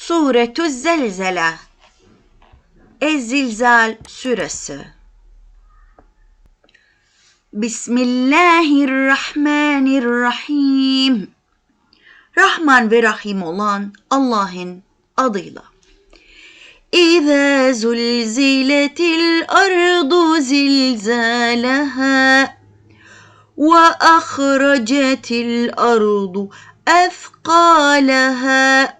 Suretü zelzele. Ez-Zilzal suresi. Bismillahirrahmanirrahim. Rahman ve Rahim olan Allah'ın adıyla. İza zulziletil ardu zilzalaha ve akhrajatil ardu efqalaha.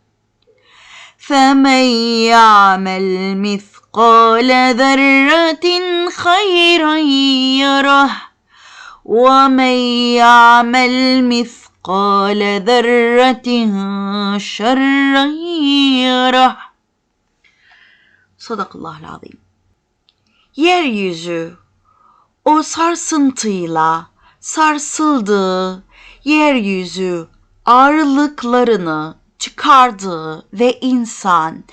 فمن يعمل مثقال ذره خيرا يره ومن يعمل مثقال ذره شرا يره صدق الله العظيم Yeryüzü o sarsıntıyla sarsıldığı yeryüzü ağırlıklarını çıkardığı ve insan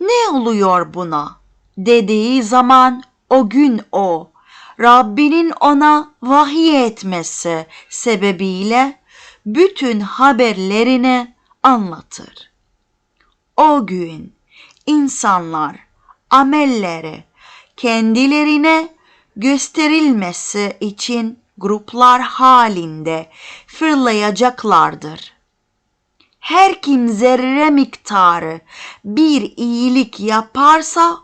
ne oluyor buna dediği zaman o gün o Rabbinin ona vahiy etmesi sebebiyle bütün haberlerini anlatır. O gün insanlar amelleri kendilerine gösterilmesi için gruplar halinde fırlayacaklardır. Her kim zerre miktarı bir iyilik yaparsa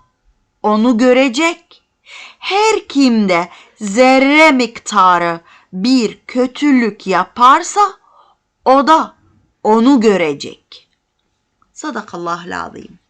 onu görecek. Her kim de zerre miktarı bir kötülük yaparsa o da onu görecek. Sadakallahu azim.